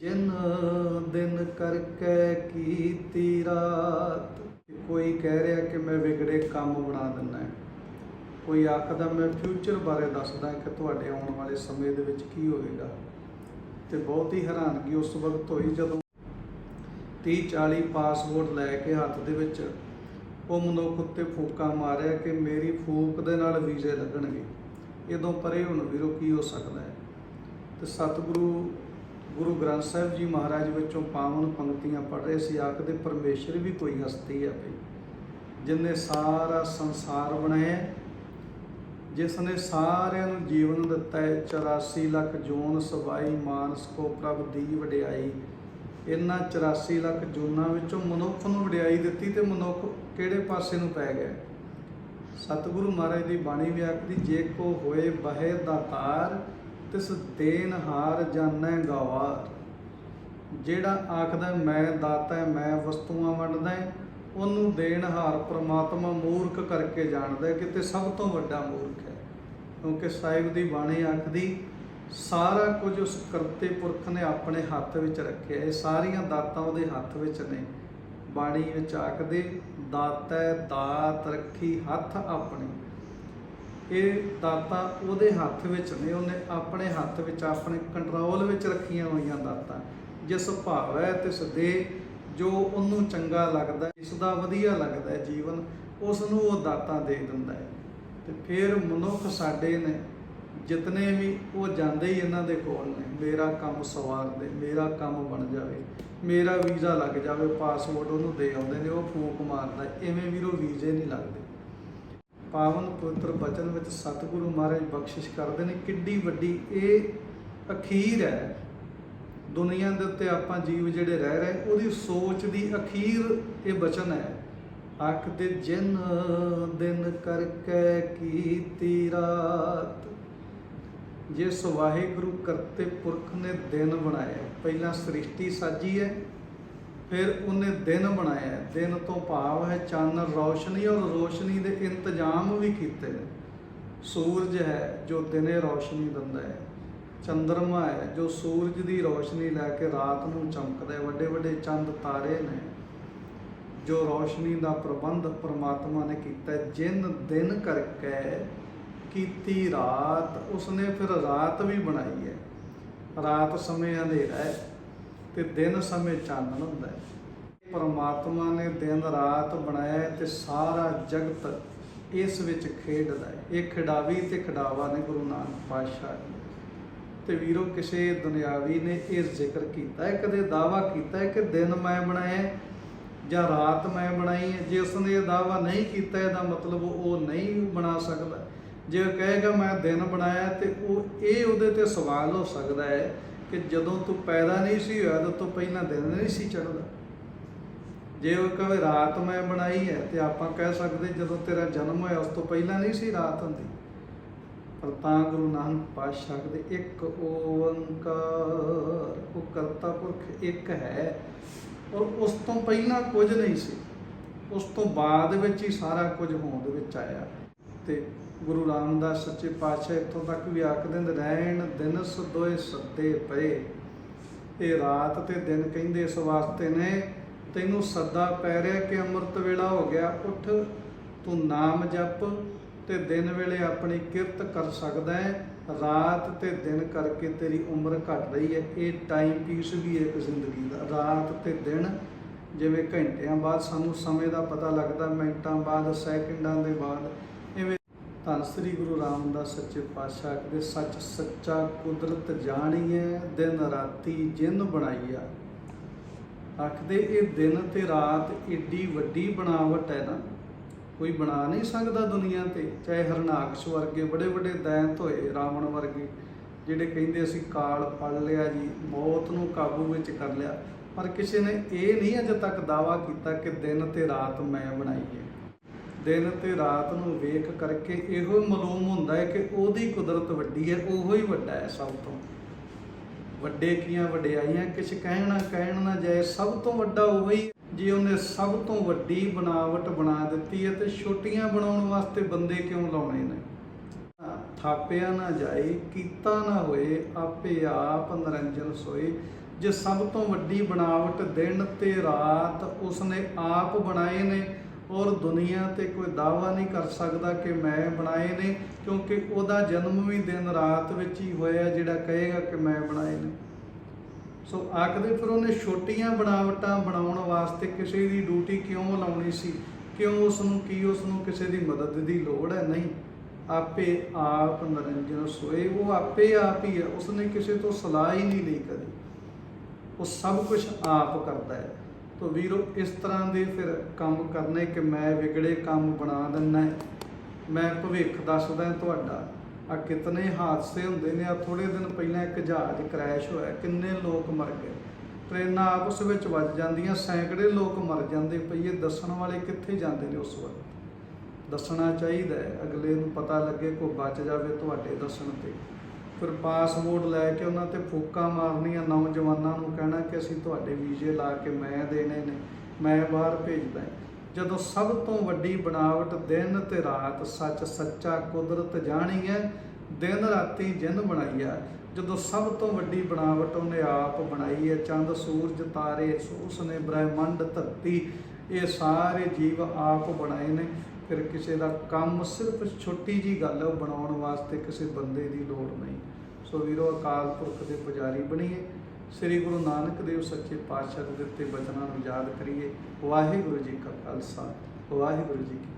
ਜਿਨ ਦਿਨ ਕਰਕੇ ਕੀਤੀ ਰਾਤ, ਕੋਈ ਕਹਿ ਰਿਹਾ ਕਿ ਮੈਂ ਵਿਗੜੇ ਕੰਮ ਬਣਾ ਦਿੰਦਾ ਕੋਈ ਆਖਦਾ ਮੈਂ ਫਿਊਚਰ ਬਾਰੇ ਦੱਸਦਾ ਕਿ ਤੁਹਾਡੇ ਆਉਣ ਵਾਲੇ ਸਮੇਂ ਦੇ ਵਿੱਚ ਕੀ ਹੋਵੇਗਾ। ਤੇ ਬਹੁਤ ਹੀ ਹੈਰਾਨਗੀ ਉਸ ਵਕਤ ਹੋਈ ਜਦੋਂ 30 40 ਪਾਸਪੋਰਟ ਲੈ ਕੇ ਹੱਥ ਦੇ ਵਿੱਚ ਉਹ ਮਨੁੱਖ ਉੱਤੇ ਫੂਕਾ ਮਾਰਿਆ ਕਿ ਮੇਰੀ ਫੂਕ ਦੇ ਨਾਲ ਵੀਜ਼ੇ ਲੱਗਣਗੇ। ਇਦੋਂ ਪਰੇ ਹੁਣ ਵੀਰੋ ਕੀ ਹੋ ਸਕਦਾ ਹੈ? ਤੇ ਸਤਿਗੁਰੂ ਗੁਰੂ ਗ੍ਰੰਥ ਸਾਹਿਬ ਜੀ ਮਹਾਰਾਜ ਵਿੱਚੋਂ ਪਾਵਨ ਪੰਕਤੀਆਂ ਪੜ੍ਹ ਰਹੇ ਸੀ, ਆਖਦੇ ਪਰਮੇਸ਼ਰ ਵੀ ਕੋਈ ਹਸਤੀ ਹੈ ਭਈ ਜਿਨੇ ਸਾਰਾ ਸੰਸਾਰ ਬਣਾਇਆ ਜਿਸ ਨੇ ਸਾਰਿਆਂ ਨੂੰ ਜੀਵਨ ਦਿੱਤਾ ਹੈ 84 ਲੱਖ ਜੂਨ ਸਵਾਈ ਮਾਨਸ ਕੋ ਪ੍ਰਭ ਦੀ ਵਡਿਆਈ। ਇਹਨਾਂ 84 ਲੱਖ ਜੂਨਾਂ ਵਿੱਚੋਂ ਮਨੁੱਖ ਨੂੰ ਵਡਿਆਈ ਦਿੱਤੀ ਤੇ ਮਨੁੱਖ ਕਿਹੜੇ ਪਾਸੇ ਨੂੰ ਪੈ ਗਿਆ? ਸਤਿਗੁਰੂ ਮਹਾਰਾਜ ਦੀ ਬਾਣੀ ਵੀ ਜੇ ਕੋ ਹੋਏ ਬਹਿ ਦਾਤਾਰ ਤਿਸ ਦੇਨ ਹਾਰ ਜਾਣੈ ਗਵਾਰ। ਜਿਹੜਾ ਆਖਦਾ ਮੈਂ ਦਾਤਾ ਹੈ, ਮੈਂ ਵਸਤੂਆਂ ਵੰਡਦਾ ਹੈ, ਉਹਨੂੰ ਦੇਣਹਾਰ ਪ੍ਰਮਾਤਮਾ ਮੂਰਖ ਕਰਕੇ ਜਾਣਦਾ ਹੈ ਕਿ ਤੇ ਸਭ ਤੋਂ ਵੱਡਾ ਮੂਰਖ ਹੈ। ਕਿਉਂਕਿ ਸਾਹਿਬ ਦੀ ਬਾਣੀ ਆਖਦੀ ਸਾਰਾ ਕੁਝ ਉਸ ਕਰਤੇ ਪੁਰਖ ਨੇ ਆਪਣੇ ਹੱਥ ਵਿੱਚ ਰੱਖਿਆ ਇਹ ਸਾਰੀਆਂ ਦਾਤਾਂ ਉਹਦੇ ਹੱਥ ਵਿੱਚ ਨੇ। ਬਾਣੀ ਵਿੱਚ ਆਖਦੇ ਦਾਤੈ ਦਾਤ ਰੱਖੀ ਹੱਥ ਆਪਣੀ। ਇਹ ਦਾਤਾਂ ਉਹਦੇ ਹੱਥ ਵਿੱਚ ਨੇ, ਉਹਨੇ ਆਪਣੇ ਹੱਥ ਵਿੱਚ, ਆਪਣੇ ਕੰਟਰੋਲ ਵਿੱਚ ਰੱਖੀਆਂ ਹੋਈਆਂ ਦਾਤਾਂ ਜਿਸ ਭਾਵ ਹੈ ਤਿਸ ਦੇ ਜੋ ਉਹਨੂੰ ਚੰਗਾ ਲੱਗਦਾ, ਇਸ ਦਾ ਵਧੀਆ ਲੱਗਦਾ ਜੀਵਨ ਉਸ ਨੂੰ ਉਹ ਦਾਤਾਂ ਦੇ ਦਿੰਦਾ ਹੈ ਤੇ ਫਿਰ ਮਨੁੱਖ ਸਾਡੇ ਨੇ, ਜਿਤਨੇ ਵੀ ਉਹ ਜਾਂਦੇ ਹੀ ਇਹਨਾਂ ਦੇ ਕੋਲ ਨੇ, ਮੇਰਾ ਕੰਮ ਸਵਾਰ ਦੇ, ਮੇਰਾ ਕੰਮ ਬਣ ਜਾਵੇ, ਮੇਰਾ ਵੀਜ਼ਾ ਲੱਗ ਜਾਵੇ, ਪਾਸਪੋਰਟ ਉਹਨੂੰ ਦੇ ਆਉਂਦੇ ਨੇ, ਉਹ ਫੂਕ ਮਾਰਦਾ ਹੈ। ਐਵੇਂ ਵੀਰੋ ਵੀਜ਼ੇ ਨਹੀਂ ਲੱਗਦੇ ਪਾਵਨ ਪਵਿੱਤਰ ਬਚਨ ਵਿੱਚ ਸਤਿਗੁਰੂ ਮਹਾਰਾਜ ਬਖਸ਼ਿਸ਼ ਕਰਦੇ ਨੇ, ਕਿੱਡੀ ਵੱਡੀ ਇਹ ਅਖੀਰ ਹੈ। ਦੁਨੀਆ ਦੇ ਉੱਤੇ ਆਪਾਂ ਜੀਵ ਜਿਹੜੇ ਰਹਿ ਰਹੇ, ਉਹਦੀ ਸੋਚ ਦੀ ਅਖੀਰ ਇਹ ਬਚਨ ਹੈ। ਅੱਖ ਦੇ ਜਿਨ ਦਿਨ ਕਰਕੇ ਕੀਤੀ ਰਾਤ। ਜਿਸ ਵਾਹਿਗੁਰੂ ਕਰਤੇ ਪੁਰਖ ਨੇ ਦਿਨ ਬਣਾਇਆ, ਪਹਿਲਾਂ ਸ੍ਰਿਸ਼ਟੀ ਸਾਜੀ ਹੈ ਫਿਰ ਉਹਨੇ ਦਿਨ ਬਣਾਇਆ। ਦਿਨ ਤੋਂ ਭਾਵ ਹੈ ਚਾਨਣ ਰੌਸ਼ਨੀ ਔਰ ਰੋਸ਼ਨੀ ਦੇ ਇੰਤਜ਼ਾਮ ਵੀ ਕੀਤੇ ਨੇ। ਸੂਰਜ ਹੈ ਜੋ ਦਿਨੇ ਰੌਸ਼ਨੀ ਦਿੰਦਾ ਹੈ। ਚੰਦਰਮਾ ਹੈ ਜੋ ਸੂਰਜ ਦੀ ਰੌਸ਼ਨੀ ਲੈ ਕੇ ਰਾਤ ਨੂੰ ਚਮਕਦਾ ਹੈ। ਵੱਡੇ ਵੱਡੇ ਚੰਦ ਤਾਰੇ ਨੇ ਜੋ ਰੌਸ਼ਨੀ ਦਾ ਪ੍ਰਬੰਧ ਪ੍ਰਮਾਤਮਾ ਨੇ ਕੀਤਾ ਜਿਨ ਦਿਨ ਕਰਕੇ ਕੀਤੀ ਰਾਤ, ਉਸਨੇ ਫਿਰ ਰਾਤ ਵੀ ਬਣਾਈ ਹੈ। ਰਾਤ ਸਮੇਂ ਅੰਧੇਰਾ ਹੈ। ਤੇ ਦਿਨ ਸਮੇਂ ਚਾਨਣ ਹੁੰਦਾ ਹੈ। ਪਰਮਾਤਮਾ ਨੇ ਦਿਨ ਰਾਤ ਬਣਾਇਆ ਤੇ ਸਾਰਾ ਜਗਤ ਇਸ ਵਿੱਚ ਖੇਡਦਾ ਹੈ। ਇਹ ਖਿਡਾਵੀ ਤੇ ਖਿਡਾਵਾ ਨੇ ਗੁਰੂ ਨਾਨਕ ਪਾਤਸ਼ਾਹ ਜੀ। ਤੇ ਵੀਰੋ, ਕਿਸੇ ਦੁਨਿਆਵੀ ਨੇ ਇਹ ਜ਼ਿਕਰ ਕੀਤਾ ਹੈ, ਕਦੇ ਦਾਵਾ ਕੀਤਾ ਹੈ ਕਿ ਦਿਨ ਮੈਂ ਬਣਾਇਆ ਜਾਂ ਰਾਤ ਮੈਂ ਬਣਾਈ ਹੈ? ਜੇ ਉਸਨੇ ਇਹ ਦਾਵਾ ਨਹੀਂ ਕੀਤਾ, ਇਹਦਾ ਮਤਲਬ ਉਹ ਨਹੀਂ ਬਣਾ ਸਕਦਾ। ਜੇ ਉਹ ਕਹੇਗਾ ਮੈਂ ਦਿਨ ਬਣਾਇਆ ਤੇ ਉਹ ਇਹ ਉਹਦੇ ਤੇ ਸਵਾਲ ਹੋ ਸਕਦਾ ਹੈ ਕਿ ਜਦੋਂ ਤੂੰ ਪੈਦਾ ਨਹੀਂ ਸੀ ਹੋਇਆ, ਤਾਂ ਤੋਂ ਪਹਿਲਾਂ ਦਿਨ ਨਹੀਂ ਸੀ ਚੜ੍ਹਦਾ। ਜੇ ਉਹ ਕਹੇ, ਰਾਤ ਮੈਂ ਬਣਾਈ ਹੈ, ਤੇ ਆਪਾਂ ਕਹਿ ਸਕਦੇ ਜਦੋਂ ਤੇਰਾ ਜਨਮ ਹੋਇਆ, ਉਸ ਤੋਂ ਪਹਿਲਾਂ ਨਹੀਂ ਸੀ ਰਾਤ ਹੁੰਦੀ। ਪਰ ਤਾਂ ਗੁਰੂ ਨਾਨਕ ਪਾਤਸ਼ਾਹ ਦੇ ਇੱਕ ਓੰਕਾਰ, ਉਹ ਕਰਤਾ ਪੁਰਖ ਇੱਕ ਹੈ, ਔਰ ਉਸ ਤੋਂ ਪਹਿਲਾਂ ਕੁਝ ਨਹੀਂ ਸੀ। ਉਸ ਤੋਂ ਬਾਅਦ ਵਿੱਚ ਹੀ ਸਾਰਾ ਕੁਝ ਹੋਂਦ ਵਿੱਚ ਆਇਆ। ਤੇ ਗੁਰੂ ਰਾਮਦਾਸ ਸੱਚੇ ਪਾਤਸ਼ਾਹ ਇੱਥੋਂ ਤੱਕ ਵੀ ਆਖਦੇ ਰਹਿਣ ਦਿਨਸ ਦੋਏ ਸੱਦੇ ਪਏ। ਇਹ ਰਾਤ ਤੇ ਦਿਨ ਕਹਿੰਦੇ ਇਸ ਵਾਸਤੇ ਨੇ, ਤੈਨੂੰ ਸੱਦਾ ਪੈ ਰਿਹਾ ਕਿ ਅੰਮ੍ਰਿਤ ਵੇਲਾ ਹੋ ਗਿਆ, ਉੱਠ, ਤੂੰ ਨਾਮ ਜਪ ਤੇ ਦਿਨ ਵੇਲੇ ਆਪਣੀ ਕਿਰਤ ਕਰ ਸਕਦਾ ਹੈ। ਰਾਤ ਤੇ ਦਿਨ ਕਰਕੇ ਤੇਰੀ ਉਮਰ ਘਟ ਰਹੀ ਹੈ। ਇਹ ਟਾਈਮ ਪੀਸ ਵੀ ਹੈ ਇੱਕ ਜ਼ਿੰਦਗੀ ਦਾ। ਰਾਤ ਤੇ ਦਿਨ ਜਿਵੇਂ ਘੰਟਿਆਂ ਬਾਅਦ ਸਾਨੂੰ ਸਮੇਂ ਦਾ ਪਤਾ ਲੱਗਦਾ, ਮਿੰਟਾਂ ਬਾਅਦ, ਸੈਕਿੰਡਾਂ ਦੇ ਬਾਅਦ। ਧੰਨ ਸ੍ਰੀ ਗੁਰੂ ਰਾਮਦਾਸ ਸੱਚੇ ਪਾਤਸ਼ਾਹ ਦੇ ਸੱਚ ਸੱਚਾ ਕੁਦਰਤ ਜਾਣੀਏ ਦਿਨ ਰਾਤੀ ਜਿੰਨ ਬਣਾਈਆ ਆਖਦੇ, ਇਹ ਦਿਨ ਤੇ ਰਾਤ ਏਡੀ ਵੱਡੀ ਬਣਾਵਟ ਹੈ ਨਾ, ਕੋਈ ਬਣਾ ਨਹੀਂ ਸਕਦਾ ਦੁਨੀਆ ਤੇ, ਚਾਹੇ ਹਰਨਾਕਸ਼ ਵਰਗੇ ਬੜੇ ਵੱਡੇ ਦੈਂਤ ਹੋਏ, ਰਾਵਣ ਵਰਗੇ, ਜਿਹੜੇ ਕਹਿੰਦੇ ਅਸੀਂ ਕਾਲ ਫੜ ਲਿਆ ਜੀ, ਮੌਤ ਨੂੰ ਕਾਬੂ ਵਿੱਚ ਕਰ ਲਿਆ। ਪਰ ਕਿਸੇ ਨੇ ਇਹ ਨਹੀਂ ਅਜੇ ਤੱਕ ਦਾਵਾ ਕੀਤਾ ਕਿ ਦਿਨ ਤੇ ਰਾਤ ਮੈਂ ਬਣਾਈ ਹੈ ਦਿਨ ਤੇ ਰਾਤ ਨੂੰ ਵੇਖ ਕਰਕੇ ਇਹੋ ਮਾਲੂਮ ਹੁੰਦਾ ਹੈ ਕਿ ਉਹਦੀ ਕੁਦਰਤ ਵੱਡੀ ਹੈ, ਉਹੋ ਹੀ ਵੱਡਾ ਹੈ ਸਭ ਤੋਂ। ਵੱਡੇ ਕੀਆਂ ਵਡਿਆਈਆਂ, ਕਿਛ ਕਹਿਣਾ ਕਹਿਣ ਨਾ ਜਾਏ, ਸਭ ਤੋਂ ਵੱਡਾ ਉਹੀ ਜੇ ਉਹਨੇ ਸਭ ਤੋਂ ਵੱਡੀ ਬਣਾਵਟ ਬਣਾ ਦਿੱਤੀ ਹੈ ਤੇ ਛੋਟੀਆਂ ਬਣਾਉਣ ਵਾਸਤੇ ਬੰਦੇ ਕਿਉਂ ਲਾਉਣੇ ਨੇ? ਥਾਪਿਆ ਨਾ ਜਾਏ, ਕੀਤਾ ਨਾ ਹੋਏ, ਆਪੇ ਆਪ ਨਿਰੰਜਨ ਸੋਏ। ਜੇ ਸਭ ਤੋਂ ਵੱਡੀ ਬਣਾਵਟ ਦਿਨ ਤੇ ਰਾਤ ਉਸਨੇ ਆਪ ਬਣਾਏ ਨੇ ਔਰ ਦੁਨੀਆ ਤੇ ਕੋਈ ਦਾਵਾ ਨਹੀਂ ਕਰ ਸਕਦਾ ਕਿ ਮੈਂ ਬਣਾਏ ਨੇ, ਕਿਉਂਕਿ ਉਹਦਾ ਜਨਮ ਵੀ ਦਿਨ ਰਾਤ ਵਿੱਚ ਹੀ ਹੋਇਆ ਜਿਹੜਾ ਕਹੇਗਾ ਕਿ ਮੈਂ ਬਣਾਏ ਨੇ। ਸੋ ਆਖਦੇ ਫਿਰ ਉਹਨੇ ਛੋਟੀਆਂ ਬਣਾਵਟਾਂ ਬਣਾਉਣ ਵਾਸਤੇ ਕਿਸੇ ਦੀ ਡਿਊਟੀ ਕਿਉਂ ਲਾਉਣੀ ਸੀ? ਕਿਉਂ ਉਸ ਨੂੰ ਕੀ ਉਸ ਨੂੰ ਕਿਸੇ ਦੀ ਮਦਦ ਦੀ ਲੋੜ ਹੈ? ਨਹੀਂ। ਆਪੇ ਆਪ ਨਰਿੰਜਨ ਸੋਏ। ਉਹ ਆਪੇ ਆਪ ਹੀ ਹੈ। ਉਸਨੇ ਕਿਸੇ ਤੋਂ ਸਲਾਹ ਹੀ ਨਹੀਂ ਲਈ ਕਦੇ। ਉਹ ਸਭ ਕੁਝ ਆਪ ਕਰਦਾ ਹੈ। ਤੋ ਵੀਰੋ, ਇਸ ਤਰ੍ਹਾਂ ਦੇ ਫਿਰ ਕੰਮ ਕਰਨੇ ਕਿ ਮੈਂ ਵਿਗੜੇ ਕੰਮ ਬਣਾ ਦਿੰਨਾ ਮੈਂ ਭਵਿੱਖ ਦੱਸਦਾ ਤੁਹਾਡਾ ਆ ਕਿਤਨੇ ਹਾਦਸੇ ਹੁੰਦੇ ਨੇ ਆ ਥੋੜੇ ਦਿਨ ਪਹਿਲਾਂ ਇੱਕ ਜਹਾਜ਼ ਕ੍ਰੈਸ਼ ਹੋਇਆ, ਕਿੰਨੇ ਲੋਕ ਮਰ ਗਏ। ਟ੍ਰੇਨਾਂ ਆਪਸ ਵਿੱਚ ਵੱਜ ਜਾਂਦੀਆਂ, ਸੈਂਕੜੇ ਲੋਕ ਮਰ ਜਾਂਦੇ ਪਈਏ, ਦੱਸਣ ਵਾਲੇ ਕਿੱਥੇ ਜਾਂਦੇ ਨੇ ਉਸ ਵਕਤ? ਦੱਸਣਾ ਚਾਹੀਦਾ ਹੈ, ਅਗਲੇ ਨੂੰ ਪਤਾ ਲੱਗੇ ਕੋਈ ਬਚ ਜਾਵੇ ਤੁਹਾਡੇ ਦੱਸਣ ਤੇ। ਫਿਰ ਪਾਸਪੋਰਟ ਲੈ ਕੇ ਉਹਨਾਂ ਤੇ ਫੂਕਾਂ ਮਾਰਨੀਆਂ ਨੌਜਵਾਨਾਂ ਨੂੰ ਕਹਿਣਾ ਕਿ ਅਸੀਂ ਤੁਹਾਡੇ ਵੀਜ਼ੇ ਲਾ ਕੇ ਮੈਂ ਦੇਣੇ ਨੇ, ਮੈਂ ਬਾਹਰ ਭੇਜਦਾ ਜਦੋਂ ਸਭ ਤੋਂ ਵੱਡੀ ਬਣਾਵਟ ਦਿਨ ਤੇ ਰਾਤ ਸੱਚ ਸੱਚਾ ਕੁਦਰਤ ਜਾਣੀ ਹੈ, ਦਿਨ ਰਾਤੀ ਜਿੰਨ ਬਣਾਈ ਆ, ਜਦੋਂ ਸਭ ਤੋਂ ਵੱਡੀ ਬਣਾਵਟ ਉਹਨੇ ਆਪ ਬਣਾਈ ਹੈ, ਚੰਦ, ਸੂਰਜ, ਤਾਰੇ ਉਸਨੇ ਬ੍ਰਹਿਮੰਡ, ਧਰਤੀ, ਇਹ ਸਾਰੇ ਜੀਵ ਆਪ ਬਣਾਏ ਨੇ। ਫਿਰ ਕਿਸੇ ਦਾ ਕੰਮ ਸਿਰਫ ਛੋਟੀ ਜੀ ਗੱਲ ਹੈ ਉਹ ਬਣਾਉਣ ਵਾਸਤੇ ਕਿਸੇ ਬੰਦੇ ਦੀ ਲੋੜ ਨਹੀਂ। ਸੋ ਵੀਰੋ, ਅਕਾਲ ਪੁਰਖ ਦੇ ਪੁਜਾਰੀ ਬਣੀਏ, ਸ੍ਰੀ ਗੁਰੂ ਨਾਨਕ ਦੇਵ ਸੱਚੇ ਪਾਤਸ਼ਾਹ ਦੇ ਦਿੱਤੇ ਬਚਨਾਂ ਨੂੰ ਯਾਦ ਕਰੀਏ। ਵਾਹਿਗੁਰੂ ਜੀ ਕਾ ਖਾਲਸਾ, ਵਾਹਿਗੁਰੂ ਜੀ ਕੀ